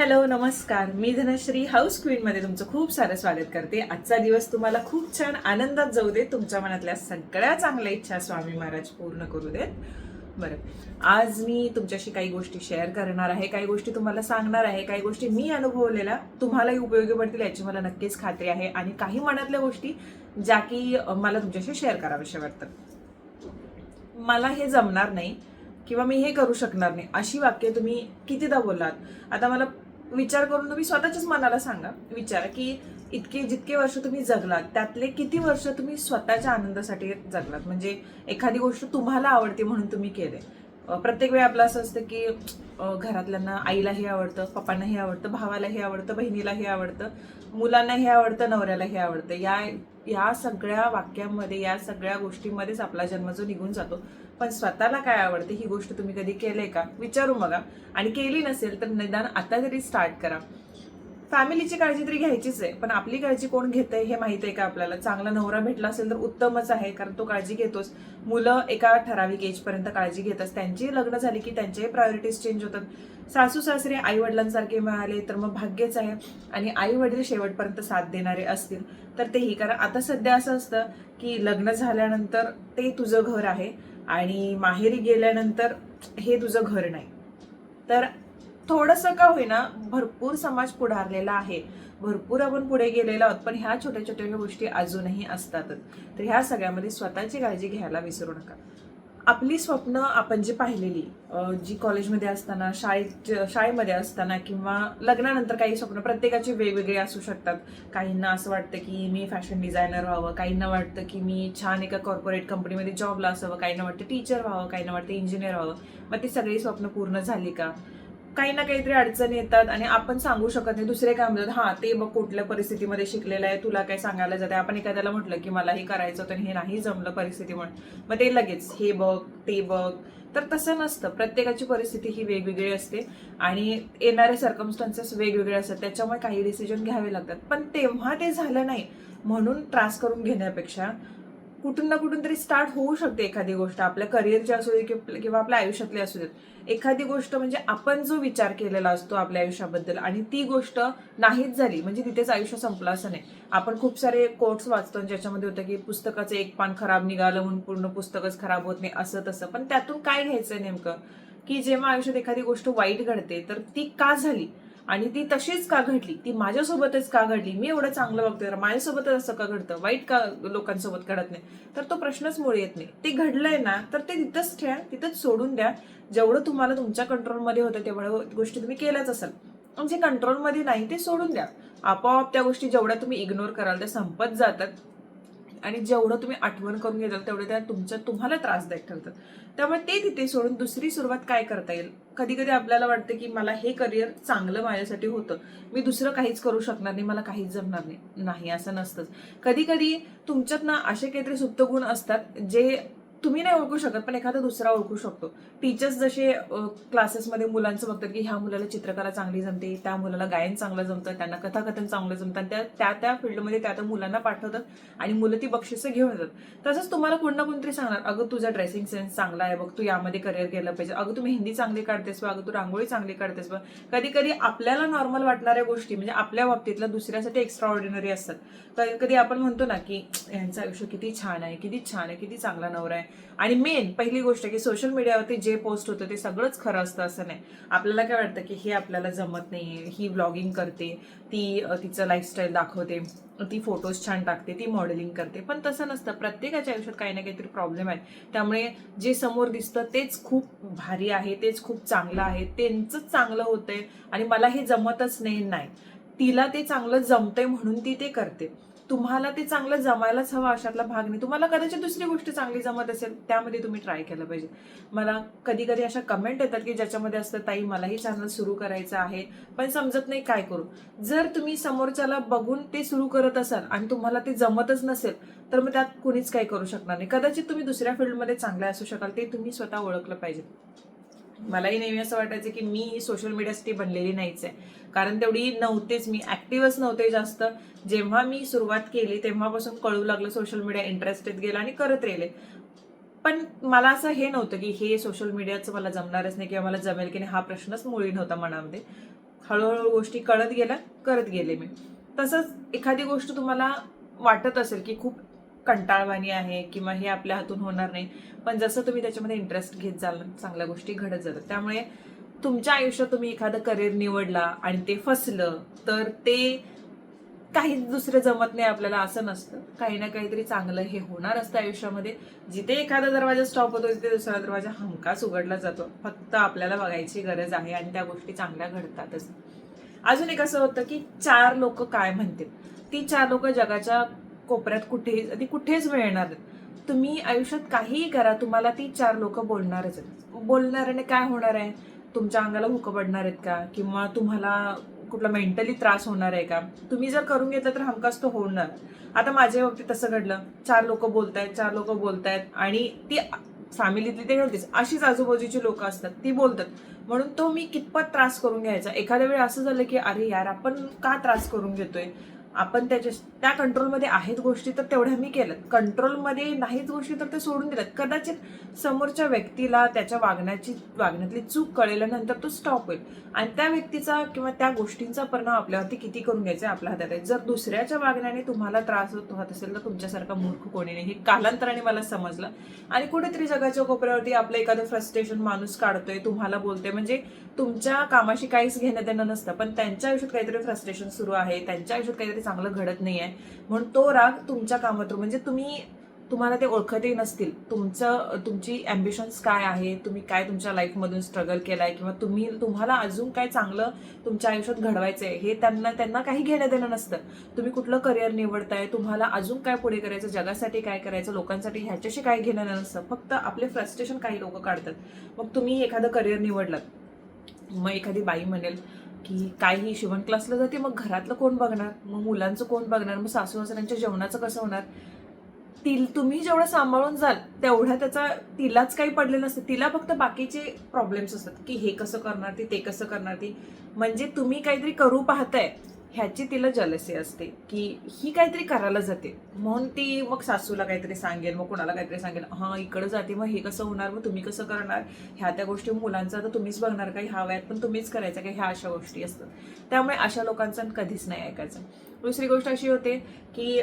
Hello नमस्कार. मी Dhanashree house queen मध्ये तुमचं खूप सारं स्वागत करते. आजचा दिवस तुम्हाला खूप छान आनंदात जाऊ दे तुमच्या मनातल्या सगळ्या चांगल्या इच्छा स्वामी महाराज पूर्ण करू देत. बरं. आज मी तुमच्याशी काही गोष्टी शेअर करणार आहे काही गोष्टी तुम्हाला सांगणार आहे काही गोष्टी मी अनुभवलेल्या तुम्हालाही उपयोगी पडतील याची मला नक्कीच खात्री आहे आणि काही मनातल्या गोष्टी ज्या की मला तुमच्याशी शेअर कराव्याशा वाटतात. मला हे जमणार नाही किंवा मी हे करू शकणार नाही अशी वाक्य तुम्ही कितीदा बोललात. आता मला विचार करून तुम्ही स्वतःच्याच मनाला सांगा. विचारा की इतके जितके वर्ष तुम्ही जगलात त्यातले किती वर्ष तुम्ही स्वतःच्या आनंदासाठी जगलात? म्हणजे एखादी गोष्ट तुम्हाला आवडते म्हणून तुम्ही केले प्रत्येक वेळी आपलं असं असतं की अं, घरातल्यांना आईलाही आवडतं पप्पांनाही आवडतं भावालाही आवडतं बहिणीलाही आवडतं मुलांनाही आवडतं नवऱ्यालाही आवडतं. या या सगळ्या वाक्यांमध्ये या सगळ्या गोष्टींमध्येच आपला जन्म जो निघून जातो. पण स्वतःला काय आवडते? ही गोष्ट तुम्ही कधी केलंय का? विचारू बघा आणि केली नसेल तर निदान आता तरी स्टार्ट करा. फॅमिलीची काळजी तरी घ्यायचीच आहे पण आपली काळजी कोण घेतंय हे माहीत आहे का आपल्याला? चांगला नवरा भेटला असेल तर उत्तमच आहे कारण तो काळजी घेतोच मुलं एका ठराविक एज पर्यंत काळजी घेतात त्यांची लग्न झाली की त्यांच्याही प्रायोरिटीज चेंज होतात. सासू सासरे आई वडिलांसारखे मिळाले तर मग भाग्यच आहे. आणि आई वडील शेवटपर्यंत साथ देणारे असतील. तर तेही कारण आता सध्या असं असतं की लग्न झाल्यानंतर ते तुझं घर आहे आणि माहेरी गेल्यानंतर हे तुझं घर नाही. तर थोडंसं का होईना भरपूर समाज पुढारलेला आहे. भरपूर आपण पुढे गेलेलो आहोत पण ह्या छोट्या छोट्या गोष्टी अजूनही असतातच तर ह्या सगळ्यामध्ये स्वतःची काळजी घ्यायला विसरू नका. आपली स्वप्न आपण जी पाहिलेली जी कॉलेजमध्ये असताना शाळेत शाळेमध्ये असताना किंवा लग्नानंतर काही स्वप्न प्रत्येकाचे वेगवेगळे असू शकतात. काहींना असं वाटतं की मी फॅशन डिझायनर व्हावं काहींना वाटतं की मी छान एका कॉर्पोरेट कंपनीमध्ये जॉबला असावं काहींना वाटतं टीचर व्हावं काहींना वाटतं इंजिनियर व्हावं. मग ती सगळी स्वप्न पूर्ण झाली का? काही ना काहीतरी अडचणी येतात आणि आपण सांगू शकत नाही. दुसरे काय म्हणतात हा ते बघ कुठल्या परिस्थितीमध्ये शिकलेलं आहे तुला काय सांगायला जाते. आपण एखाद्याला म्हटलं की मला हे करायचं होतं आणि हे नाही जमलं परिस्थिती म्हणून. मग ते लगेच हे बघ ते बघ. तर तसं नसतं. प्रत्येकाची परिस्थिती ही वेगवेगळी असते आणि येणारे सर्कमस्टन्सेस वेगवेगळे असतात. त्याच्यामुळे काही डिसिजन घ्यावे लागतात. पण तेव्हा ते झालं नाही. म्हणून त्रास करून घेण्यापेक्षा कुठून ना कुठून तरी स्टार्ट होऊ शकते एखादी गोष्ट. आपल्या करिअरची असू दे किंवा आपल्या आयुष्यातली असू देत. एखादी गोष्ट म्हणजे आपण जो विचार केलेला असतो आपल्या आयुष्याबद्दल आणि ती गोष्ट नाहीच झाली म्हणजे तिथेच आयुष्य संपलं असं नाही. आपण खूप सारे कोट्स वाचतो आणि ज्याच्यामध्ये होतं की पुस्तकाचं एक पान खराब निघालं म्हणून पूर्ण पुस्तकच खराब होत नाही असं तसं. पण त्यातून काय घ्यायचं नेमकं? की जेव्हा आयुष्यात एखादी गोष्ट वाईट घडते तर ती का झाली? आणि ती तशीच का घडली? ती माझ्यासोबतच का घडली? मी एवढं चांगलं बघतोय तर माझ्यासोबतच असं का घडतं? वाईट का लोकांसोबत घडत नाही? तर तो प्रश्नच मुळे येत नाही. ते घडलंय ना तर ते तिथंच ठेवा तिथंच सोडून द्या. जेवढं तुम्हाला तुमच्या कंट्रोलमध्ये होतं तेवढं गोष्टी तुम्ही केल्याच असाल. जे कंट्रोलमध्ये नाही ते सोडून द्या. आपोआप त्या गोष्टी जेवढ्या तुम्ही इग्नोर कराल त्या संपत जातात. आणि जेवढं तुम्ही आठवण करून घेताल तेवढं त्या तुमच्या तुम्हाला त्रासदायक ठरतात. त्यामुळे ते तिथे सोडून दुसरी सुरुवात काय करता येईल? कधी कधी आपल्याला वाटतं की मला हे करिअर चांगलं माझ्यासाठी होतं. मी दुसरं काहीच करू शकणार नाही मला काहीच जमणार नाही. नाही असं नसतंच. कधी कधी तुमच्यात ना असे काहीतरी सुप्त गुण असतात जे तुम्ही नाही ओळखू शकत पण एखादा दुसरा ओळखू शकतो. टीचर्स जसे क्लासेसमध्ये मुलांचं बघतात की ह्या मुलाला चित्रकला चांगली जमते त्या मुलाला गायन चांगलं जमतं त्यांना कथाकथन चांगलं जमतं आणि त्या त्या त्या फील्डमध्ये त्या त्या मुलांना पाठवतात आणि मुलं ती बक्षिसं घेऊन येतात. तसंच तुम्हाला कोण ना कोणतरी सांगणार अगं तुझा ड्रेसिंग सेन्स चांगला आहे बघ तू यामध्ये करिअर केलं पाहिजे. अगं तू मेहंदी चांगली काढतेस बघ अगं तू रांगोळी चांगली काढतेस बघ. कधी कधी आपल्याला नॉर्मल वाटणाऱ्या गोष्टी म्हणजे आपल्या बाबतीतल्या दुसऱ्यासाठी एक्स्ट्रा ऑर्डिनरी असतात. कधी कधी आपण म्हणतो ना की यांचं आयुष्य किती छान आहे किती छान आहे किती चांगला नवरा आहे. आणि मेन पहिली गोष्ट की सोशल मीडियावरती जे पोस्ट होतं ते सगळंच खरं असतं असं नाही. आपल्याला काय वाटतं की हे आपल्याला जमत नाही ही ब्लॉगिंग करते ती तिचं लाईफस्टाईल दाखवते ती फोटोज छान टाकते ती मॉडेलिंग करते. पण तसं नसतं. प्रत्येकाच्या आयुष्यात काही ना काहीतरी प्रॉब्लेम आहे. त्यामुळे जे समोर दिसतं तेच खूप भारी आहे तेच खूप चांगलं आहे त्यांचंच चांगलं होतंय आणि मला हे जमतच नाही नाही. तिला ते चांगलं जमतंय म्हणून ती ते करते. तुम्हाला ते चांगलं जमायलाच हवं अशातला भाग नाही. तुम्हाला कदाचित दुसरी गोष्ट चांगली जमत असेल त्यामध्ये तुम्ही ट्राय केलं पाहिजे. मला कधी कधी अशा कमेंट येतात की ज्याच्यामध्ये असतं ताई मलाही चॅनल सुरू करायचं आहे पण समजत नाही काय करू. जर तुम्ही समोरच्याला बघून ते सुरू करत असाल आणि तुम्हाला ते जमतच नसेल तर मग त्यात कुणीच काही करू शकणार नाही. कदाचित तुम्ही दुसऱ्या फील्डमध्ये चांगले असू शकाल ते तुम्ही स्वतः ओळखलं पाहिजे. मलाही नेहमी असं वाटायचं की मी सोशल मीडियासाठी बनलेली नाहीच आहे. कारण तेवढी नव्हतेच मी ऍक्टिव्हच नव्हते जास्त. जेव्हा मी सुरुवात केली तेव्हापासून कळू लागलं सोशल मीडिया इंटरेस्टेड गेलं आणि करत राहिले. पण मला असं हे नव्हतं की हे सोशल मीडियाचं मला जमणारच नाही किंवा मला जमेल की नाही हा प्रश्नच मुळी नव्हता मनामध्ये. हळूहळू गोष्टी कळत गेल्या करत गेले मी. तसंच एखादी गोष्ट तुम्हाला वाटत असेल की खूप कंटाळवाणी आहे किंवा हे आपल्या हातून होणार नाही पण जसं तुम्ही त्याच्यामध्ये इंटरेस्ट घेत जाल चांगल्या गोष्टी घडत जातात. त्यामुळे तुमच्या आयुष्यात तुम्ही एखादं करिअर निवडला आणि ते फसलं तर ते काही दुसरं जमत नाही आपल्याला असं नसतं. काही ना काहीतरी चांगलं हे होणार असतं आयुष्यामध्ये. जिथे एखादा दरवाजा स्टॉप होतो तिथे दुसरा दरवाजा हमखास उघडला जातो फक्त आपल्याला बघायची गरज आहे आणि त्या गोष्टी चांगल्या घडतातच. अजून एक असं होतं की चार लोक काय म्हणतील? ती चार लोक जगाच्या कोपऱ्यात कुठेही ती कुठेच मिळणार नाहीत. तुम्ही आयुष्यात काहीही करा तुम्हाला ती चार लोक बोलणारच आहेत. बोलणाऱ्याने काय होणार आहे? तुमच्या अंगाला हुकं पडणार आहेत का? किंवा तुम्हाला कुठला मेंटली त्रास होणार आहे का? तुम्ही जर करून घेतलं तर हमखास तो होणार. आता माझ्या बाबतीत तसं घडलं. चार लोक बोलतायत चार लोक बोलतायत आणि ती फॅमिलीतली ते घडतेच. अशीच आजूबाजूची लोक असतात. ती बोलतात. म्हणून तो मी कितपत त्रास करून घ्यायचा? एखाद्या वेळी असं झालं की अरे यार आपण का त्रास करून घेतोय? आपण त्याच्या त्या कंट्रोलमध्ये आहेत गोष्टी तर तेवढ्या मी केल्यात. कंट्रोलमध्ये नाहीच गोष्टी तर ते सोडून दिल्यात. कदाचित समोरच्या व्यक्तीला त्याच्या वागण्याची वागण्यातली चूक कळल्यानंतर तो स्टॉप होईल. आणि त्या व्यक्तीचा किंवा त्या गोष्टींचा परिणाम आपल्यावरती किती करून घ्यायचा आहे आपल्या हातात आहे. जर दुसऱ्याच्या वागण्याने तुम्हाला त्रास होत होत असेल तर तुमच्यासारखा मूर्ख कोणी नाही. हे कालांतराने मला समजलं. आणि कुठेतरी जगाच्या कोपऱ्यावरती आपलं एखादं फ्रस्ट्रेशन माणूस काढतोय तुम्हाला बोलतोय. म्हणजे तुमच्या कामाशी काहीच घेणं देणं नसतं. पण त्यांच्या आयुष्यात काहीतरी फ्रस्ट्रेशन सुरू आहे. त्यांच्या आयुष्यात काहीतरी चांगलं घडत नाही आहे म्हणून तो राग तुमच्या कामात म्हणजे तुम्ही तुम्हाला ते ओळखतही नसतील. तुमचं तुमची ॲम्बिशन्स काय आहे तुम्ही काय तुमच्या लाईफमधून स्ट्रगल केलाय? किंवा तुम्ही तुम्हाला अजून काय चांगलं तुमच्या आयुष्यात घडवायचं आहे हे त्यांना त्यांना काही घेणं देणं नसतं. तुम्ही कुठलं करिअर निवडताय? तुम्हाला अजून काय पुढे करायचं? जगासाठी काय करायचं? लोकांसाठी ह्याच्याशी काय घेणं देणं नसतं. फक्त आपले फ्रस्ट्रेशन काही लोक काढतात. मग तुम्ही एखादं करिअर निवडलं. मग एखादी बाई म्हणेल की काही शिवण क्लासला जाते मग घरातलं कोण बघणार? मग मुलांचं कोण बघणार? मग सासू सासऱ्यांच्या जेवणाचं कसं होणार? तिल तुम्ही जेवढं सांभाळून जाल तेवढ्या त्याचा तिलाच काही पडलेलं नसतं. तिला फक्त बाकीचे प्रॉब्लेम्स असतात की हे कसं करणार ती ते कसं करणार ती. म्हणजे तुम्ही काहीतरी करू पाहताय ह्याची तिला जलसी असते की ही काहीतरी करायला जाते. म्हणून ती मग सासूला काहीतरी सांगेल मग कोणाला काहीतरी सांगेल हां इकडं जाते मग हे कसं होणार मग तुम्ही कसं करणार? ह्या त्या गोष्टी मुलांचा तर तुम्हीच बघणार काही ह्या वयात पण तुम्हीच करायचं काही ह्या अशा गोष्टी असतात. त्यामुळे अशा लोकांचं कधीच नाही ऐकायचं. दुसरी गोष्ट अशी होते की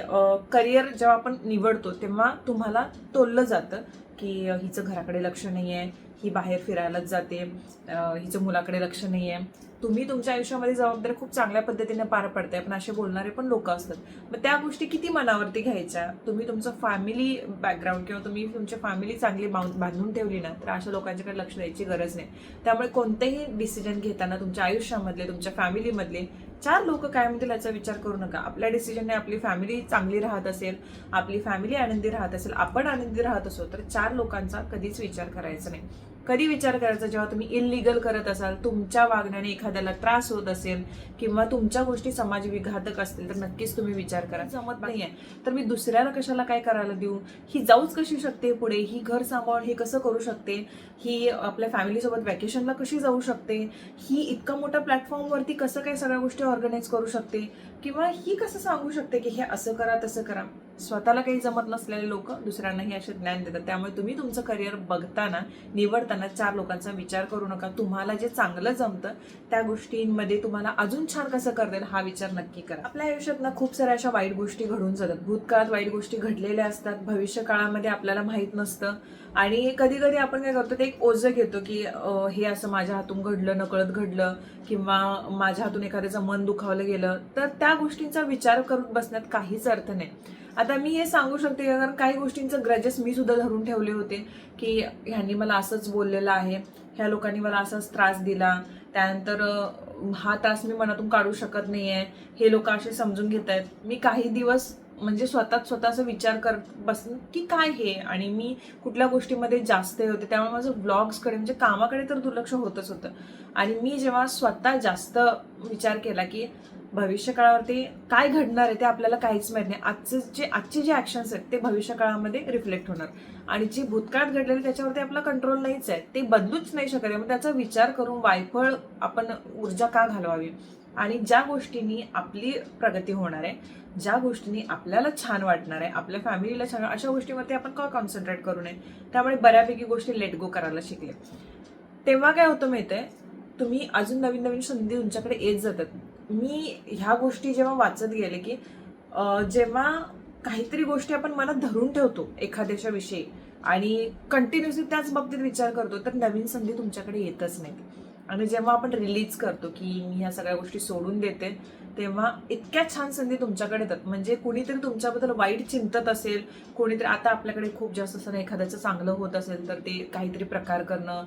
करिअर जेव्हा आपण निवडतो तेव्हा तुम्हाला तोललं जातं की हिचं घराकडे लक्ष नाही आहे ही बाहेर फिरायलाच जाते. हिचं मुलाकडे लक्ष नाही आहे तुम्ही तुमच्या आयुष्यामध्ये जबाबदारी खूप चांगल्या पद्धतीने पार पडताय पण असे बोलणारे पण लोक असतात. मग त्या गोष्टी किती मनावरती घ्यायच्या? तुम्ही तुमचं फॅमिली बॅकग्राऊंड किंवा तुम्ही तुमची फॅमिली चांगली बांध- बांधून ठेवली ना तर अशा लोकांच्याकडे लक्ष द्यायची गरज नाही. त्यामुळे कोणतेही डिसिजन घेताना तुमच्या आयुष्यामधले तुमच्या फॅमिलीमधले चार लोक काय म्हणतील याचा विचार करू नका. आपल्या डिसिजनने आपली फॅमिली चांगली राहत असेल आपली फॅमिली आनंदी राहत असेल आपण आनंदी राहत असो तर चार लोकांचा कधीच विचार करायचा नाही. कधी विचार करायचा जेव्हा तुम्ही इलिगल करत असाल तुमच्या वागण्याने एखाद्याला त्रास होत असेल किंवा तुमच्या गोष्टी समाज विघातक असतील तर नक्कीच तुम्ही विचार करा. जमत नाहीये तर मी दुसऱ्याला कशाला काय करायला देऊ? ही जाऊच कशी शकते पुढे? ही घर सांभाळून हे कसं करू शकते? ही आपल्या फॅमिलीसोबत वॅकेशनला कशी जाऊ शकते? ही इतका मोठ्या प्लॅटफॉर्मवरती कसं काय सगळ्या गोष्टी ऑर्गनाईज करू शकते? किंवा ही कसं सांगू शकते की हे असं करा तसं करा? स्वतःला काही जमत नसलेले लोक दुसऱ्यांनाही असे ज्ञान देतात. त्यामुळे तुम्ही तुमचं करिअर बघताना निवडताना चार लोकांचा विचार करू नका. तुम्हाला जे चांगलं जमतं त्या गोष्टींमध्ये तुम्हाला अजून छान कसं करता येईल हा विचार नक्की करा. आपल्या आयुष्यात ना खूप साऱ्या अशा वाईट गोष्टी घडून जातात. भूतकाळात वाईट गोष्टी घडलेल्या असतात. भविष्य काळामध्ये आपल्याला माहीत नसतं. आणि कधी कधी आपण काय करतो ते एक ओझं घेतो की हे असं माझ्या हातून घडलं नकळत घडलं किंवा माझ्या हातून एखाद्याचं मन दुखावलं गेलं तर त्या गोष्टींचा विचार करत बसण्यात काहीच अर्थ नाही. आता मी हे सांगू शकते कारण काही गोष्टींचं ग्रजेस मी सुद्धा धरून ठेवले होते की ह्यांनी मला असंच बोललेलं आहे ह्या लोकांनी मला असाच त्रास दिला त्यानंतर हा त्रास मी मनातून काढू शकत नाही आहे हे लोक असे समजून घेत आहेत मी काही दिवस म्हणजे स्वतः स्वतःचा विचार करत बसून की काय हे? आणि मी कुठल्या गोष्टीमध्ये जास्त हे होते? त्यामुळे माझं ब्लॉग्सकडे म्हणजे कामाकडे तर दुर्लक्ष होतच होतं. आणि मी जेव्हा स्वतः जास्त विचार केला की भविष्यकाळावरती काय घडणार आहे ते आपल्याला काहीच माहीत नाही. आजचे जे आजचे जे ॲक्शन्स आहेत ते भविष्य काळामध्ये रिफ्लेक्ट होणार. आणि जे भूतकाळात घडलेले त्याच्यावरती आपला कंट्रोल नाहीच आहे. ते बदलूच नाही शकत आहे. मग त्याचा विचार करून वायफळ आपण ऊर्जा का घालवावी? आणि ज्या गोष्टींनी आपली प्रगती होणार आहे ज्या गोष्टींनी आपल्याला छान वाटणार आहे आपल्या फॅमिलीला छान अशा गोष्टीवरती आपण का कॉन्सन्ट्रेट करू नये? त्यामुळे बऱ्यापैकी गोष्टी लेट गो करायला शिकले. तेव्हा काय होतं माहिती आहे तुम्ही अजून नवीन नवीन संधी तुमच्याकडे येत जातात. मी ह्या गोष्टी जेव्हा वाचत गेले की जेव्हा काहीतरी गोष्टी आपण मनात धरून ठेवतो एखाद्याच्या विषयी आणि कंटिन्युअसली त्याच बाबतीत विचार करतो तर नवीन संधी तुमच्याकडे येतच नाही आणि जेव्हा आपण रिलीज करतो की मी ह्या सगळ्या गोष्टी सोडून देते तेव्हा इतक्या छान संधी तुमच्याकडे येतात. म्हणजे कुणीतरी तुमच्याबद्दल वाईट चिंतत असेल कोणीतरी आता आपल्याकडे खूप जास्त असं एखाद्याचं चांगलं होत असेल तर ते काहीतरी प्रकार करणं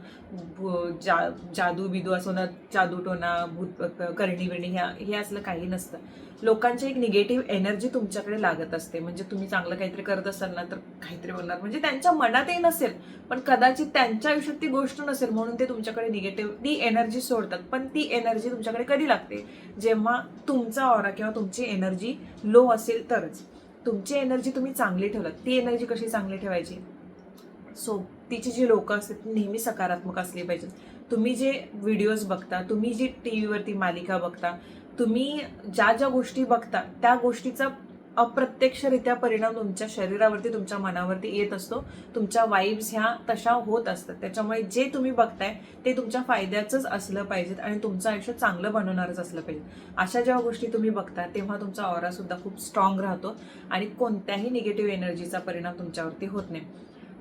भु- जा जादू बिदू असं ना जादूटोना भूत करणी बिणी ह्या हे असलं काही नसतं. लोकांची एक निगेटिव्ह एनर्जी तुमच्याकडे लागत असते. म्हणजे तुम्ही चांगलं काहीतरी करत असाल ना तर काहीतरी बोलणार म्हणजे त्यांच्या मनातही नसेल पण कदाचित त्यांच्या आयुष्यात ती गोष्ट नसेल म्हणून ते तुमच्याकडे निगेटिव्ह ती एनर्जी सोडतात. पण ती एनर्जी तुमच्याकडे कधी लागते? जेव्हा तुमचा ऑरा किंवा तुमची एनर्जी लो असेल तरच. तुमची एनर्जी तुम्ही चांगली ठेवलात. ती एनर्जी कशी चांगली ठेवायची? सो तिची जी लोकं असतात ती नेहमी सकारात्मक असली पाहिजेत. तुम्ही जे व्हिडिओज बघता तुम्ही जी टी व्हीवरती मालिका बघता तुम्ही ज्या ज्या गोष्टी बघता त्या गोष्टीचा अप्रत्यक्षरित्या परिणाम तुमच्या शरीरावरती तुमच्या मनावरती येत असतो. तुमच्या वाईब्स ह्या तशा होत असतात. त्याच्यामुळे जे तुम्ही बघताय ते तुमच्या फायद्याचंच असलं पाहिजेत आणि तुमचं आयुष्य चांगलं बनवणारच असलं पाहिजे अशा जेव्हा गोष्टी तुम्ही बघता तेव्हा तुमचा ऑरा सुद्धा खूप स्ट्रॉंग राहतो आणि कोणत्याही निगेटिव्ह एनर्जीचा परिणाम तुमच्यावरती होत नाही.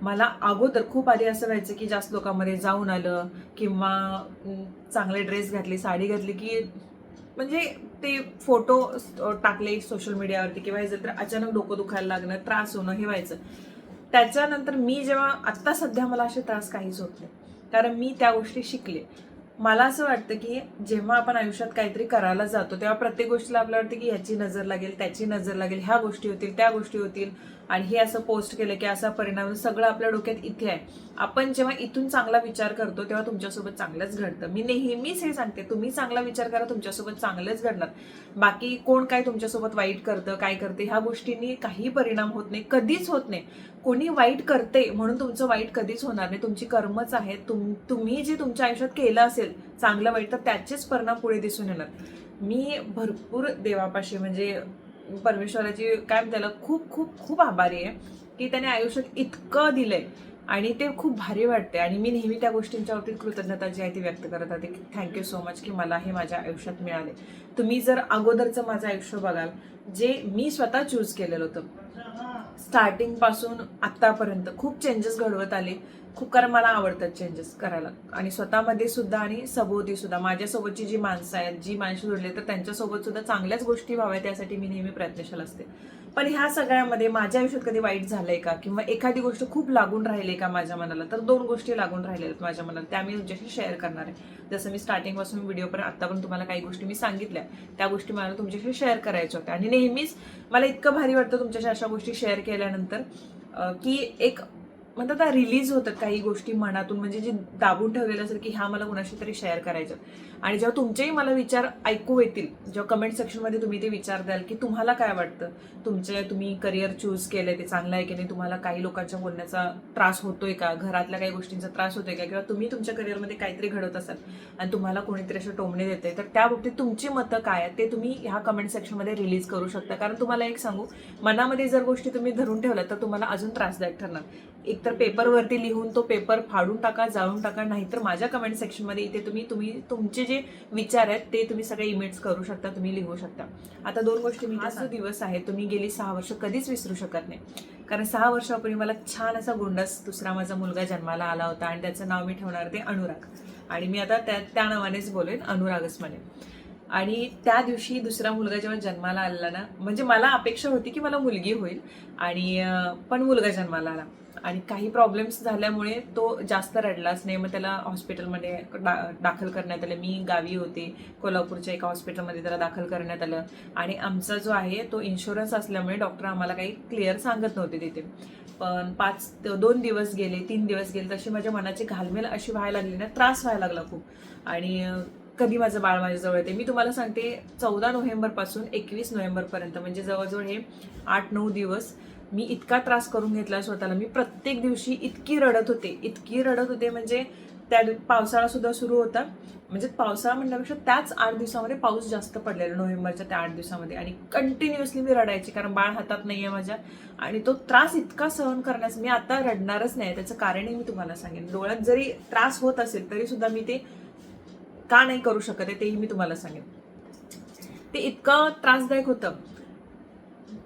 मला अगोदर खूप आधी असं व्हायचं की जास्त लोकांमध्ये जाऊन आलं किंवा चांगले ड्रेस घातले साडी घातली की म्हणजे ते फोटो टाकले सोशल मीडियावरती किंवा हे जर तर अचानक डोकं दुखायला लागणं त्रास होणं हे व्हायचं. त्याच्यानंतर मी जेव्हा आत्ता सध्या मला असे त्रास काहीच होत नाही. कारण मी त्या गोष्टी शिकले. मला असं वाटतं की जेव्हा आपण आयुष्यात काहीतरी करायला जातो तेव्हा प्रत्येक गोष्टीला आपल्याला वाटतं की ह्याची नजर लागेल त्याची नजर लागेल ह्या गोष्टी होतील त्या गोष्टी होतील. आणि हे असं पोस्ट केलं की असा परिणाम सगळं आपल्या डोक्यात इथे आहे. आपण जेव्हा इथून चांगला विचार करतो तेव्हा तुमच्यासोबत चांगलंच घडतं. मी नेहमीच हे सांगते तुम्ही चांगला विचार करा तुमच्यासोबत चांगलंच घडणार. बाकी कोण काय तुमच्यासोबत वाईट करतं काय करते ह्या गोष्टींनी काही परिणाम होत नाही कधीच होत नाही. कोणी वाईट करते म्हणून तुमचं वाईट कधीच होणार नाही. तुमची कर्मच आहे तुम तुम्ही जे तुमच्या आयुष्यात केलं असेल चांगलं वाईट तर त्याचेच परिणाम पुढे दिसून येणार. मी भरपूर देवापाशी म्हणजे परमेश्वराची काय त्याला खूप खूप खूप आभारी आहे की त्याने आयुष्यात इतकं दिलंय आणि ते खूप भारी वाटते आणि मी नेहमी त्या गोष्टींच्या बाबतीत कृतज्ञता जी आहे ती व्यक्त करत होते की थँक्यू सो मच की मला हे माझ्या आयुष्यात मिळाले. तुम्ही जर अगोदरचं माझं आयुष्य बघाल जे मी स्वतः चूज केलेलं होतं स्टार्टिंगपासून आत्तापर्यंत खूप चेंजेस घडवत आले. खूप कारण मला आवडतात चेंजेस करायला. आणि स्वतःमध्ये सुद्धा आणि सभोवती सुद्धा. माझ्यासोबतची जी माणसं आहेत जी माणसं जोडली तर त्यांच्यासोबत सुद्धा चांगल्याच गोष्टी व्हाव्या त्यासाठी मी नेहमी प्रयत्नशील असते. पण ह्या सगळ्यामध्ये माझ्या आयुष्यात कधी वाईट झालंय का? किंवा एखादी गोष्ट खूप लागून राहिली का माझ्या मनाला? तर दोन गोष्टी लागून राहिलेल्या आहेत माझ्या मनाला. त्या मी तुमच्याशी शेअर करणार आहे. जसं मी स्टार्टिंगपासून व्हिडिओपर्यंत आतापर्यंत तुम्हाला काही गोष्टी मी सांगितल्या. त्या गोष्टी मला तुमच्याशी शेअर करायच्या होत्या. आणि नेहमीच मला इतकं भारी वाटतं तुमच्याशी अशा गोष्टी शेअर केल्यानंतर की एक म्हणतात रिलीज होतात काही गोष्टी मनातून. म्हणजे जे दाबून ठेवलेलं असेल की ह्या मला कुणाशी तरी शेअर करायचं. आणि जेव्हा तुमचेही मला विचार ऐकू येतील जेव्हा कमेंट सेक्शनमध्ये तुम्ही ते विचार द्याल की तुम्हाला काय वाटतं? तुमचे तुम्ही करिअर चूज केलंय ते चांगलं आहे की नाही? तुम्हाला काही लोकांच्या बोलण्याचा त्रास होतोय का? घरातल्या काही गोष्टींचा त्रास होतोय का? किंवा तुम्ही तुमच्या करिअरमध्ये काहीतरी घडत असाल आणि तुम्हाला कोणीतरी असे टोमणे देते तर त्या बाबतीत तुमची मतं काय आहेत? ते तुम्ही ह्या कमेंट सेक्शनमध्ये रिलीज करू शकता. कारण तुम्हाला एक सांगू मनामध्ये जर गोष्टी तुम्ही धरून ठेवल्या तर तुम्हाला अजून त्रासदायक ठरणार. एकतर पेपरवरती लिहून तो पेपर फाडून टाका जाळून टाका नाहीतर माझ्या कमेंट सेक्शनमध्ये इथे तुम्ही तुम्ही तुमचे जे विचार आहेत ते तुम्ही सगळे इमेज करू शकता तुम्ही लिहू शकता. आता दोन गोष्टी मी हा जो दिवस आहे तुम्ही गेली सहा वर्ष कधीच विसरू शकत नाही. कारण सहा वर्षापूर्वी मला छान असा गुंडस दुसरा माझा मुलगा जन्माला आला होता आणि त्याचं नाव मी ठेवणार ते अनुराग. आणि मी आता त्या त्या नावानेच बोलेन अनुरागच म्हणेन. आणि त्या दिवशी दुसरा मुलगा जेव्हा जन्माला आलेला ना म्हणजे मला अपेक्षा होती की मला मुलगी होईल आणि पण मुलगा जन्माला आला. आणि काही प्रॉब्लेम्स झाल्यामुळे तो जास्त रडलाच नाही. मग त्याला हॉस्पिटलमध्ये डा दाखल करण्यात आलं. मी गावी होते. कोल्हापूरच्या एका हॉस्पिटलमध्ये त्याला दाखल करण्यात आलं. आणि आमचा जो आहे तो इन्शुरन्स असल्यामुळे डॉक्टर आम्हाला काही क्लिअर सांगत नव्हते तिथे. पण पाच दोन दिवस गेले तीन दिवस गेले तशी माझ्या मनाची घालमेल अशी व्हायला लागली ना त्रास व्हायला लागला खूप. आणि कधी माझं बाळ माझ्याजवळ येते. मी तुम्हाला सांगते चौदा नोव्हेंबरपासून एकवीस नोव्हेंबरपर्यंत म्हणजे जवळजवळ हे आठ नऊ दिवस मी इतका त्रास करून घेतला स्वतःला. मी प्रत्येक दिवशी इतकी रडत होते. इतकी रडत होते म्हणजे त्या दिव- पावसाळा सुद्धा सुरू होता. म्हणजे पावसाळा म्हणण्यापेक्षा त्याच आठ दिवसामध्ये पाऊस जास्त पडलेला नोव्हेंबरच्या त्या आठ दिवसामध्ये. आणि कंटिन्युअसली मी रडायची कारण बाळ हातात नाही आहे माझ्या. आणि तो त्रास इतका सहन करण्यास मी आता रडणारच नाही. त्याचं कारणही मी तुम्हाला सांगेन. डोळ्यात जरी त्रास होत असेल तरी सुद्धा मी ते का नाही करू शकत आहे तेही मी तुम्हाला सांगेन. ते इतकं त्रासदायक होतं.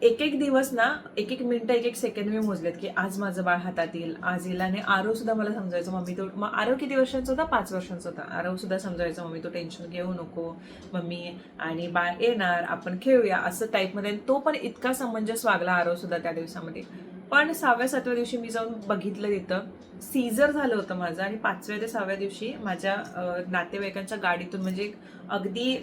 एक एक दिवस ना एक एक मिनटं एक एक सेकंद मी मोजलेत की आज माझं बाळ हातात येईल आज येईल. आणि आरो सुद्धा मला समजायचं मम्मी तो मग आरो किती वर्षांचा होता? पाच वर्षांचा होता. आरो सुद्धा समजायचं मम्मी तो टेन्शन घेऊ नको. मम्मी आणि बाळ येणार आपण खेळूया. असं टाईपमध्ये. तो पण इतका समंजस वागला आरो सुद्धा त्या दिवसामध्ये. पण सहाव्या सातव्या दिवशी मी जाऊन बघितलं तिथं. सीझर झालं होतं माझं आणि पाचव्या ते सहाव्या दिवशी माझ्या नातेवाईकांच्या गाडीतून म्हणजे अगदी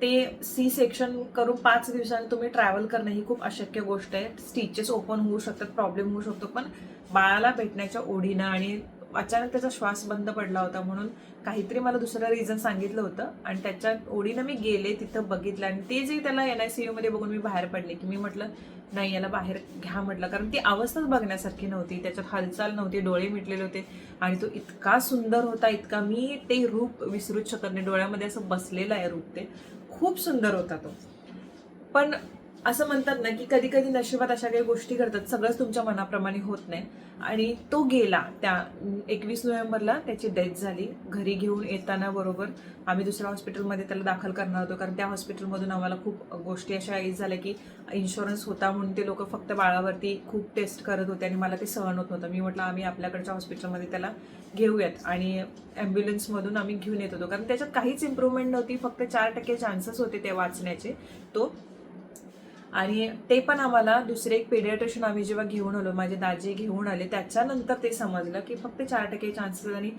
ते सी सेक्शन करून पाच दिवसांनी तुम्ही ट्रॅव्हल करणं ही खूप अशक्य गोष्ट आहे. स्टिचेस ओपन होऊ शकतात प्रॉब्लेम होऊ शकतो पण बाळाला भेटण्याच्या ओढीनं आणि अचानक त्याचा श्वास बंद पडला होता म्हणून काहीतरी मला दुसरं रिझन सांगितलं होतं आणि त्याच्या ओढीनं मी गेले तिथं बघितलं आणि ते जे त्याला एन आय सी यूमध्ये बघून मी बाहेर पडले की मी म्हटलं नाही याला बाहेर घ्या म्हटलं. कारण ती अवस्थाच बघण्यासारखी नव्हती. त्याच्यात हालचाल नव्हती डोळे मिटलेले होते आणि तो इतका सुंदर होता इतका मी ते रूप विसरूच शकत नाही. डोळ्यामध्ये असं बसलेलं आहे रूप ते. खूप सुंदर होता तो. पण असं म्हणतात ना की कधी कधी नशिबात अशा काही गोष्टी घडतात. सगळंच तुमच्या मनाप्रमाणे होत नाही. आणि तो गेला त्या एकवीस नोव्हेंबरला त्याची डेथ झाली. घरी घेऊन येताना बरोबर आम्ही दुसऱ्या हॉस्पिटलमध्ये त्याला दाखल करणार होतो. कारण त्या हॉस्पिटलमधून आम्हाला खूप गोष्टी अशा काही झाल्या की इन्शुरन्स होता म्हणून ते लोक फक्त बाळावरती खूप टेस्ट करत होते आणि मला ते सहन होत नव्हतं. मी म्हटलं आम्ही आपल्याकडच्या हॉस्पिटलमध्ये त्याला घेऊयात. आणि ॲम्ब्युलन्समधून आम्ही घेऊन येत होतो. कारण त्याच्यात काहीच इम्प्रूव्हमेंट नव्हती. फक्त चार टक्के चान्सेस होते ते वाचण्याचे. तो आणि ते पण आम्हाला दुसरे एक पेडियाट्रिशन आम्ही जेव्हा घेऊन आलो माझे दाजी घेऊन आले त्याच्यानंतर ते समजलं की फक्त चार टक्के चान्सेस आणि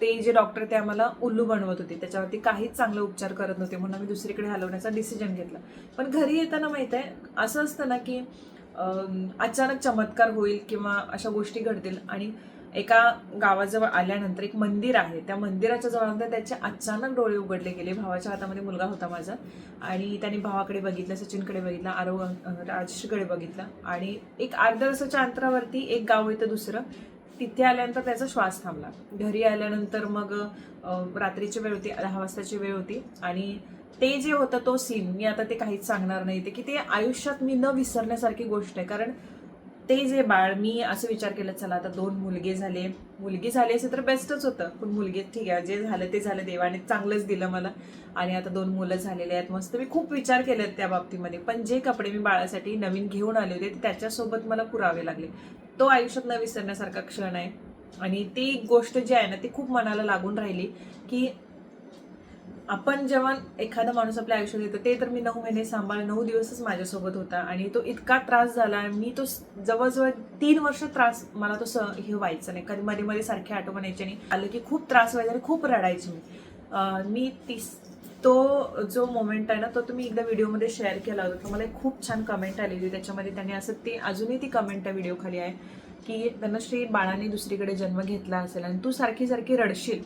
ते जे डॉक्टर ते आम्हाला उल्लू बनवत होते. त्याच्यावरती काहीच चांगले उपचार करत नव्हते म्हणून आम्ही दुसरीकडे हलवण्याचा डिसिजन घेतला. पण घरी येताना माहीत आहे असं असतं ना की अचानक चमत्कार होईल किंवा अशा गोष्टी घडतील आणि एका गावाजवळ आल्यानंतर एक मंदिर आहे. त्या मंदिराच्या जवळ त्याचे अचानक डोळे उघडले गेले. भावाच्या हातामध्ये मुलगा होता माझा. आणि त्याने भावाकडे बघितलं सचिनकडे बघितलं आरव राजश्रीकडे बघितलं. आणि एक अर्ध्या तासाच्या अंतरावरती एक गाव येतं दुसरं. तिथे आल्यानंतर त्याचा श्वास थांबला. घरी आल्यानंतर मग रात्रीची वेळ होती दहा वाजताची वेळ होती. आणि ते जे होतं तो सीन मी आता ते काहीच सांगणार नाही. ते की ते आयुष्यात मी न विसरण्यासारखी गोष्ट आहे. कारण ते जे बाळ मी असं विचार केला चला आता दोन मुलगे झाले. मुलगी झाली असे तर बेस्टच होतं. पण मुलगी ठीक आहे जे झालं ते झालं देवाने चांगलंच दिलं मला. आणि आता दोन मुलं झालेले आहेत. मस्त मी खूप विचार केले त्या बाबतीमध्ये. पण जे कपडे मी बाळासाठी नवीन घेऊन आले होते ते त्याच्यासोबत मला पुरावे लागले. तो आयुष्यात न विसरण्यासारखा क्षण आहे. आणि ती गोष्ट जी आहे ना ती खूप मनाला लागून राहिली की आपण जेव्हा एखादा माणूस आपल्या आयुष्यात येतो ते तर मी नऊ महिने सांभाळ नऊ दिवसच माझ्यासोबत होता आणि तो इतका त्रास झाला मी तो जवळजवळ तीन वर्ष त्रास मला तो स हे व्हायचं नाही. कधी मध्ये मध्ये सारखे आठवण यायचे आणि आलं की खूप त्रास व्हायचा आणि खूप रडायची मी. मी तीस तो जो मोमेंट आहे ना तो तुम्ही एकदा व्हिडिओमध्ये शेअर केला होता तर मला एक खूप छान कमेंट आली होती. त्याच्यामध्ये त्यांनी असं ते अजूनही ती कमेंट त्या व्हिडिओ खाली आहे की धनश्री बाळाने दुसरीकडे जन्म घेतला असेल आणि तू सारखी सारखी रडशील.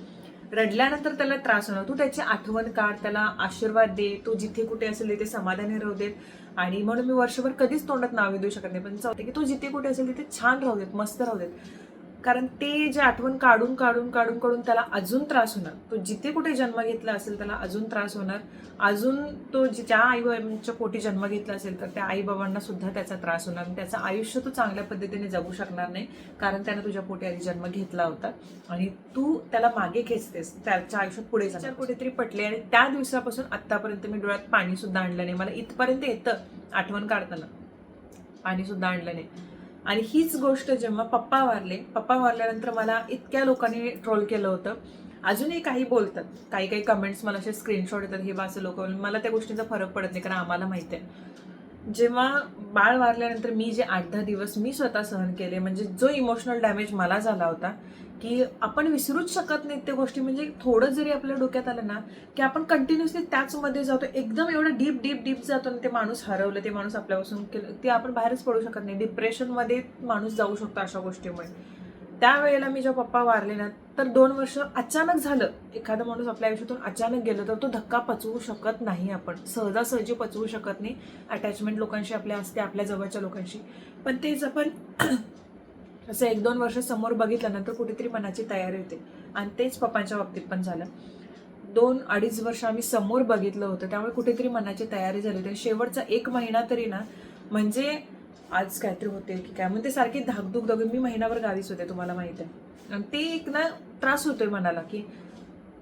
रडल्यानंतर त्याला त्रास होणार. तू त्याची आठवण काढ त्याला आशीर्वाद दे. तो जिथे कुठे असेल तिथे समाधानी राहू देत. आणि म्हणून मी वर्षभर कधीच तोंडात नावे देऊ शकत नाही. पण चालते की तो जिथे कुठे असेल तिथे छान राहू देत मस्त राहू देत. कारण ते जे आठवण काढून काढून काढून काढून त्याला अजून त्रास होणार. तो जिथे कुठे जन्म घेतला असेल त्याला अजून त्रास होणार. अजून तो ज्या आई बाबांच्या पोटी जन्म घेतला असेल तर त्या आई बाबांना सुद्धा त्याचा त्रास होणार आणि त्याचं आयुष्य तो चांगल्या पद्धतीने जगू शकणार नाही कारण त्यानं तुझ्या पोटी आधी जन्म घेतला होता आणि तू त्याला मागे खेचतेस. त्याच्या आयुष्यात पुढे जाणार कुठेतरी पटले आणि त्या दिवसापासून आतापर्यंत मी डोळ्यात पाणी सुद्धा आणलं नाही. मला इथपर्यंत येतं आठवण काढताना. पाणी सुद्धा आणलं नाही. आणि हीच गोष्ट जेव्हा पप्पा वारले पप्पा वारल्यानंतर मला इतक्या लोकांनी ट्रोल केलं होतं. अजूनही काही बोलतात. काही काही कमेंट्स मला असे स्क्रीनशॉट येतात हे बा असं लोक मला त्या गोष्टींचा फरक पडत नाही कारण आम्हाला माहिती आहे. जेव्हा बाळ वारल्यानंतर मी जे आठ दहा दिवस मी स्वतः सहन केले म्हणजे जो इमोशनल डॅमेज मला झाला होता की आपण विसरूच शकत नाहीत त्या गोष्टी. म्हणजे थोडं जरी आपल्या डोक्यात आलं ना की आपण कंटिन्युअसली त्याचमध्ये जातो एकदम एवढं डीप डीप डीप जातो आणि ते माणूस हरवलं ते माणूस आपल्यापासून केलं ते आपण बाहेरच पडू शकत नाही. डिप्रेशनमध्ये माणूस जाऊ शकतो अशा गोष्टीमुळे. त्यावेळेला मी जेव्हा पप्पा वारले ना तर दोन वर्ष अचानक झालं. एखादा माणूस आपल्या आयुष्यातून अचानक गेलं तर तो धक्का पचवू शकत नाही आपण. सहजासहजी पचवू शकत नाही. अटॅचमेंट लोकांशी आपल्या असते आपल्या जवळच्या लोकांशी. पण तेच आपण असं एक दोन वर्ष समोर बघितलं नंतर कुठेतरी मनाची तयारी होते. आणि तेच पप्पांच्या बाबतीत पण झालं. दोन अडीच वर्ष आम्ही समोर बघितलं होतं त्यामुळे कुठेतरी मनाची तयारी झाली होती. शेवटचा एक महिना तरी ना म्हणजे आज काहीतरी होते की काय म्हणते सारखी धाकधूक धाकधूक मी महिनाभर गावीच होते तुम्हाला माहीत आहे. आणि ते एक ना त्रास होतोय मनाला की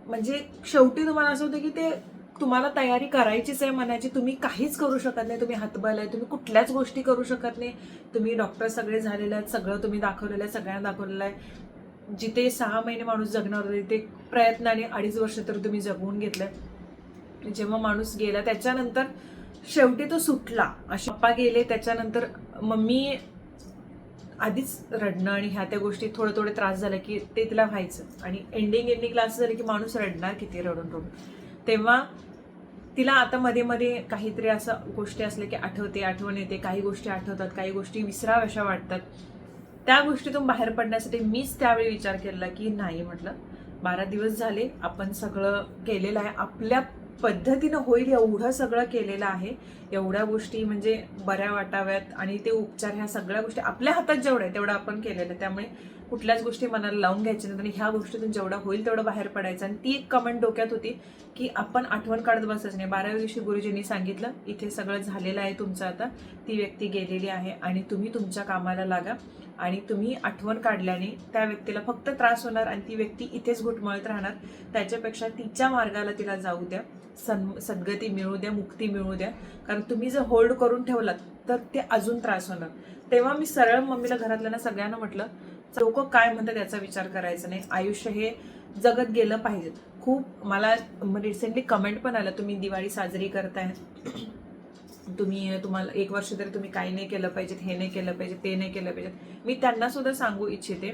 म्हणजे शेवटी तुम्हाला असं होतं की ते तुम्हाला तयारी करायचीच आहे मनाची तुम्ही काहीच करू शकत नाही. तुम्ही हातबल आहे. तुम्ही कुठल्याच गोष्टी करू शकत नाही. तुम्ही डॉक्टर सगळे झालेले आहेत. सगळं तुम्ही दाखवलेलं आहे. सगळ्यांना दाखवलेलं आहे. जिथे सहा महिने माणूस जगणार होते ते प्रयत्नाने अडीच वर्ष तर तुम्ही जगवून घेतलं जेव्हा माणूस गेला त्याच्यानंतर शेवटी तो सुटला. असे पप्पा गेले त्याच्यानंतर मम्मी आधीच रडणं आणि ह्या त्या गोष्टी थोडे थोडे त्रास झाला की ते तिला व्हायचं. आणि एंडिंग एंडिंगला असं झालं की माणूस रडणार किती रडून रडून. तेव्हा तिला आता मध्ये मध्ये काहीतरी असं गोष्टी असल्या की आठवते आठवण येते काही गोष्टी आठवतात काही गोष्टी विसराव्याशा वाटतात. त्या गोष्टीतून बाहेर पडण्यासाठी मीच त्यावेळी विचार केला की नाही म्हटलं. बारा दिवस झाले आपण सगळं केलेलं आहे. आपल्या पद्धतीनं होईल एवढं सगळं केलेलं आहे. एवढ्या गोष्टी म्हणजे बऱ्या वाटाव्यात आणि ते उपचार ह्या सगळ्या गोष्टी आपल्या हातात जेवढं आहे तेवढं आपण केलेलं आहे. त्यामुळे कुठल्याच गोष्टी मनाला लावून घ्यायच्या नाहीत आणि ह्या गोष्टीतून जेवढं होईल तेवढं बाहेर पडायचं. आणि ती एक कमेंट डोक्यात होती की आपण आठवण काढत बसायचं नाही. बाराव्या दिवशी गुरुजींनी सांगितलं इथे सगळं झालेलं आहे तुमचं आता. ती व्यक्ती गेलेली आहे आणि तुम्ही तुमच्या कामाला लागा आणि तुम्ही आठवण काढल्याने त्या व्यक्तीला फक्त त्रास होणार आणि ती व्यक्ती इथेच घुटमळत राहणार. त्याच्यापेक्षा तिच्या मार्गाला तिला जाऊ द्या. सन सद्गती मिळू द्या मुक्ती मिळू द्या. कारण तुम्ही जर होल्ड करून ठेवलात तर ते अजून त्रास होणार. तेव्हा मी सरळ मम्मीला घरातल्या सगळ्यांना म्हटलं लोक काय म्हणतात याचा विचार करायचा नाही. आयुष्य हे जगत गेलं पाहिजे. खूप मला रिसेंटली कमेंट पण आलं तुम्ही दिवाळी साजरी करताय. तुम्ही तुम्हाला एक वर्ष तरी तुम्ही काही नाही केलं पाहिजेत हे नाही केलं पाहिजे ते नाही केलं पाहिजे मी त्यांना सुद्धा सांगू इच्छिते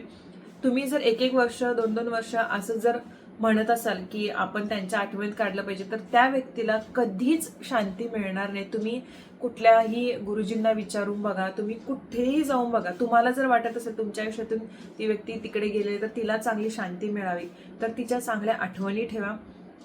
तुम्ही जर एक एक वर्ष दोन दोन वर्ष असं जर म्हणत असाल की आपण त्यांच्या आठवणीत काढलं पाहिजे तर त्या व्यक्तीला कधीच शांती मिळणार नाही. तुम्ही कुठल्याही गुरुजींना विचारून बघा तुम्ही कुठेही जाऊन बघा. तुम्हाला जर वाटत असेल तुमच्या आयुष्यातून ती व्यक्ती तिकडे गेली तर तिला चांगली शांती मिळावी. तर तिच्या चांगल्या आठवणी ठेवा.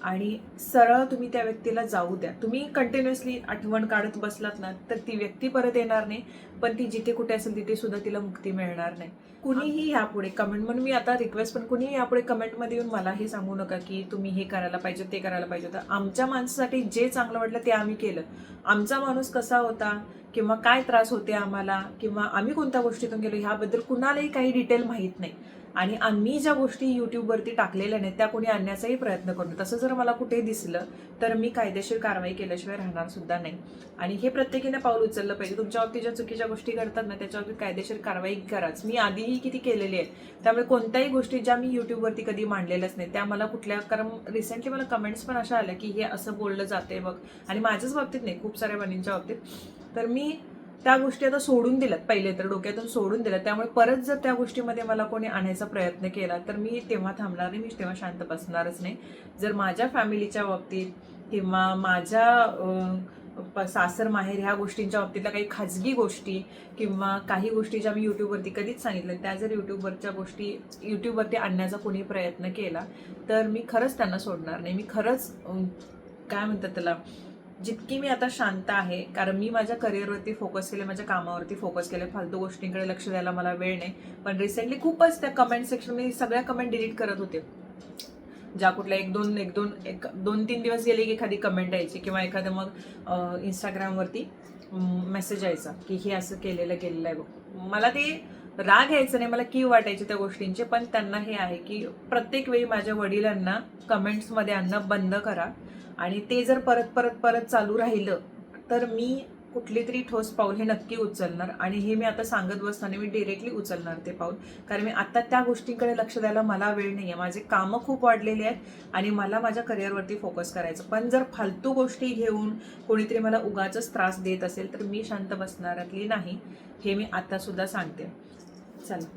आणि सरळ तुम्ही त्या व्यक्तीला जाऊ द्या. तुम्ही कंटिन्युअसली आठवण काढत बसलात ना तर ती व्यक्ती परत येणार नाही पण ती जिथे कुठे असेल तिथे सुद्धा तिला मुक्ती मिळणार नाही. कुणीही यापुढे कमेंट म्हणून मी आता रिक्वेस्ट पण कुणीही यापुढे कमेंटमध्ये येऊन मला हे सांगू नका की तुम्ही हे करायला पाहिजे ते करायला पाहिजे. तर आमच्या माणसासाठी जे चांगलं वाटलं ते आम्ही केलं. आमचा माणूस कसा होता किंवा काय त्रास होते आम्हाला किंवा आम्ही कोणत्या गोष्टीतून गेलो ह्याबद्दल कुणालाही काही डिटेल माहीत नाही. आणि आम्ही ज्या गोष्टी यूट्यूबवरती टाकलेल्या नाहीत त्या कोणी आणण्याचाही प्रयत्न करतो तसं जर मला कुठे दिसलं तर मी कायदेशीर कारवाई केल्याशिवाय राहणार सुद्धा नाही. आणि हे प्रत्येकीने पाऊल उचललं पाहिजे. तुमच्या बाबतीत ज्या चुकीच्या गोष्टी घडतात ना त्याच्या बाबतीत कायदेशीर कारवाई कराच. मी आधीही किती केलेली आहे त्यामुळे कोणत्याही गोष्टी ज्या मी यूट्यूबवरती कधी मांडलेल्याच नाही त्या मला कुठल्या कारण रिसेंटली मला कमेंट्स पण अशा आल्या की हे असं बोललं जाते बघ. आणि माझ्याच बाबतीत नाही खूप साऱ्या बहिणींच्या बाबतीत. तर मी त्या गोष्टी आता सोडून दिल्यात पहिले तर डोक्यातून सोडून दिल्यात. त्यामुळे परत जर त्या गोष्टीमध्ये मला कोणी आणायचा प्रयत्न केला तर मी तेव्हा थांबणार नाही मी तेव्हा शांत बसणारच नाही. जर माझ्या फॅमिलीच्या बाबतीत किंवा माझ्या प- सासर माहेर ह्या गोष्टींच्या बाबतीतल्या काही खाजगी गोष्टी किंवा काही गोष्टी ज्या मी यूट्यूबवरती कधीच सांगितल्या त्या जर यूट्यूबवरच्या गोष्टी यूट्यूबवरती आणण्याचा कोणी प्रयत्न केला तर मी खरंच त्यांना सोडणार नाही. मी खरंच काय म्हणतात त्याला जितकी मी आता शांत आहे कारण मी माझ्या करिअरवरती फोकस केले माझ्या कामावरती फोकस केले फालतू गोष्टींकडे लक्ष द्यायला मला वेळ नाही. पण रिसेंटली खूपच त्या कमेंट सेक्शन मी सगळ्या कमेंट डिलीट करत होते. ज्या कुठल्या एक दोन एक दोन एक दोन तीन दिवस गेले की एखादी कमेंट यायची किंवा एखादं मग इंस्टाग्रामवरती मेसेज यायचा की हे असं केलेलं केलेलं आहे बघ. मला ते राग यायचं नाही मला कीव वाटायचे त्या गोष्टींचे. पण त्यांना हे आहे की प्रत्येक वेळी माझ्या वडिलांना कमेंट्समध्ये आणणं बंद करा. आणि ते जर परत परत परत चालू राहिलं तर मी कुठली तरी ठोस पाऊल हे नक्की उचलणार. आणि हे मी आता सांगत बसताना मी डिरेक्टली उचलणार ते पाऊल. कारण मी आता त्या गोष्टींकडे लक्ष द्यायला मला वेळ नाही आहे माझे कामं खूप वाढलेली आहेत आणि मला माझ्या करिअरवरती फोकस करायचं. पण जर फालतू गोष्टी घेऊन कोणीतरी मला उगाच त्रास देत असेल तर मी शांत बसणारातली नाही. हे मी आतासुद्धा सांगते. चला.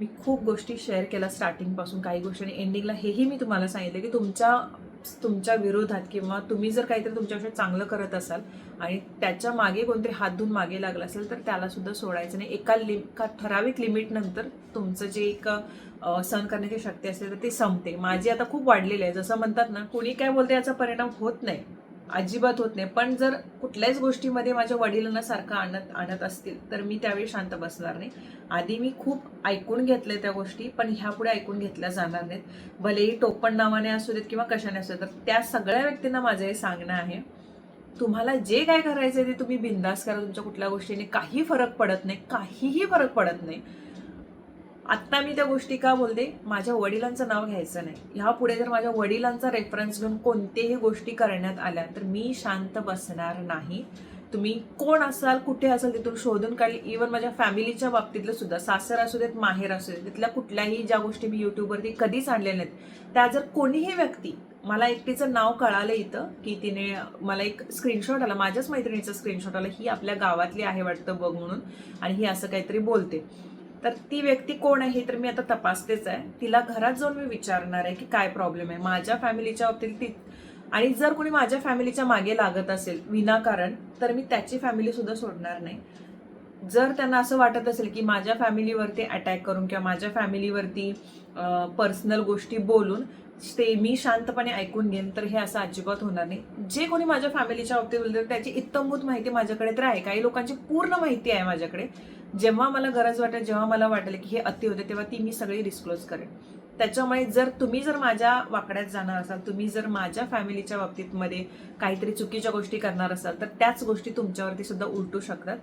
मी खूप गोष्टी शेअर केल्या स्टार्टिंगपासून काही गोष्टी. आणि एंडिंगला हेही मी तुम्हाला सांगितलं की तुमच्या तुमच्या विरोधात किंवा तुम्ही जर काहीतरी तुमच्यापेक्षा चांगलं करत असाल आणि त्याच्यामागे कोणतरी हात धुवून मागे लागला असेल तर त्याला सुद्धा सोडायचं नाही. एका लिम का ठराविक लिमिटनंतर तुमचं जे एक सहन करण्याची शक्ती असते तर ते संपते. माझी आता खूप वाढलेली आहे. जसं म्हणतात ना कुणी काय बोलते याचा परिणाम होत नाही. अजिबात होत नाही. पण जर कुठल्याच गोष्टीमध्ये माझ्या वडिलांना सारखं आणत आणत असतील तर मी त्यावेळी शांत बसणार नाही. आधी मी खूप ऐकून घेतले त्या गोष्टी पण ह्यापुढे ऐकून घेतल्या जाणार नाहीत. भलेही टोपण नावाने असू देत किंवा कशाने असू देत तर त्या सगळ्या व्यक्तींना माझं हे सांगणं आहे तुम्हाला जे काय करायचं आहे ते तुम्ही बिंदास करा. तुमच्या कुठल्या गोष्टीने काही फरक पडत नाही काहीही फरक पडत नाही. आत्ता मी त्या गोष्टी का बोलते? माझ्या वडिलांचं नाव घ्यायचं नाही. ह्या पुढे जर माझ्या वडिलांचा रेफरन्स घेऊन कोणतेही गोष्टी करण्यात आल्या तर मी शांत बसणार नाही. तुम्ही कोण असाल कुठे असाल तिथून शोधून काढली इव्हन माझ्या फॅमिलीच्या बाबतीतलं सुद्धा सासर असू देत माहेर असू देत तिथल्या कुठल्याही ज्या गोष्टी मी युट्यूबवरती कधीच आणलेल्या नाहीत. त्या जर कोणीही व्यक्ती मला एकटीचं नाव कळालं इथं की तिने मला एक स्क्रीनशॉट आला माझ्याच मैत्रिणीचा स्क्रीनशॉट आला ही आपल्या गावातली आहे वाटतं बघ म्हणून आणि ही असं काहीतरी बोलते. तर ती व्यक्ती कोण आहे हे तर मी आता तपासतेच आहे. तिला घरात जाऊन मी विचारणार आहे की काय प्रॉब्लेम आहे? माझ्या फॅमिलीच्या बाबतीत ती आणि जर कोणी माझ्या फॅमिलीच्या मागे लागत असेल विनाकारण तर मी त्याची फॅमिली सुद्धा सोडणार नाही. जर त्यांना असं वाटत असेल की माझ्या फॅमिलीवरती अटॅक करून किंवा माझ्या फॅमिलीवरती पर्सनल गोष्टी बोलून ते मी शांतपणे ऐकून घेईन तर हे असं अजिबात होणार नाही. जे कोणी माझ्या फॅमिलीच्या बाबतीत बोलतात त्याची इत्तमभूत माहिती माझ्याकडे तर आहे. काही लोकांची पूर्ण माहिती आहे माझ्याकडे. जेव्हा मला गरज वाटेल जेव्हा मला वाटेल की हे अति होते तेव्हा ती मी सगळी डिस्क्लोज करेन. त्याच्यामुळे जर तुम्ही जर माझ्या वाकड्यात जाणार असाल तुम्ही जर माझ्या फॅमिलीच्या बाबतीत मध्ये काहीतरी चुकीच्या गोष्टी करणार असाल तर त्याच गोष्टी तुमच्यावरती सुद्धा उलटू शकतात.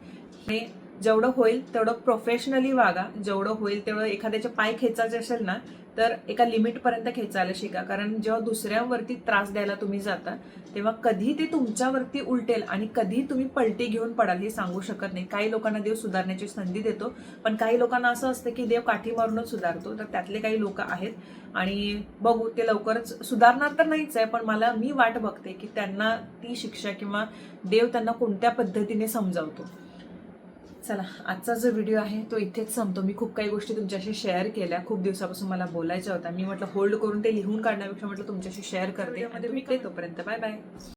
हे जेवढं होईल तेवढं प्रोफेशनली वागा. जेवढं होईल तेवढं एखाद्याचे पाय खेचायचे असेल ना तर एका लिमिटपर्यंत खेचायला शिका. कारण जेव्हा दुसऱ्यांवरती त्रास द्यायला तुम्ही जाता तेव्हा कधी ते तुमच्यावरती उलटेल आणि कधी तुम्ही पलटी घेऊन पडाल हे सांगू शकत नाही. काही लोकांना देव सुधारण्याची संधी देतो पण काही लोकांना असं असतं की देव काठी मारूनच सुधारतो. तर त्यातले काही लोक आहेत. आणि बघू ते लवकरच सुधारणार तर नाहीच आहे पण मला मी वाट बघते की त्यांना ती शिक्षा किंवा देव त्यांना कोणत्या पद्धतीने समजावतो. चला आजचा जो व्हिडिओ आहे तो इथेच संपतो. मी खूप काही गोष्टी तुमच्याशी शेअर केल्या. खूप दिवसापासून मला बोलायच्या होत्या मी म्हटलं होल्ड करून ते लिहून काढण्यापेक्षा म्हटलं तुमच्याशी शेअर करते. ते तोपर्यंत बाय बाय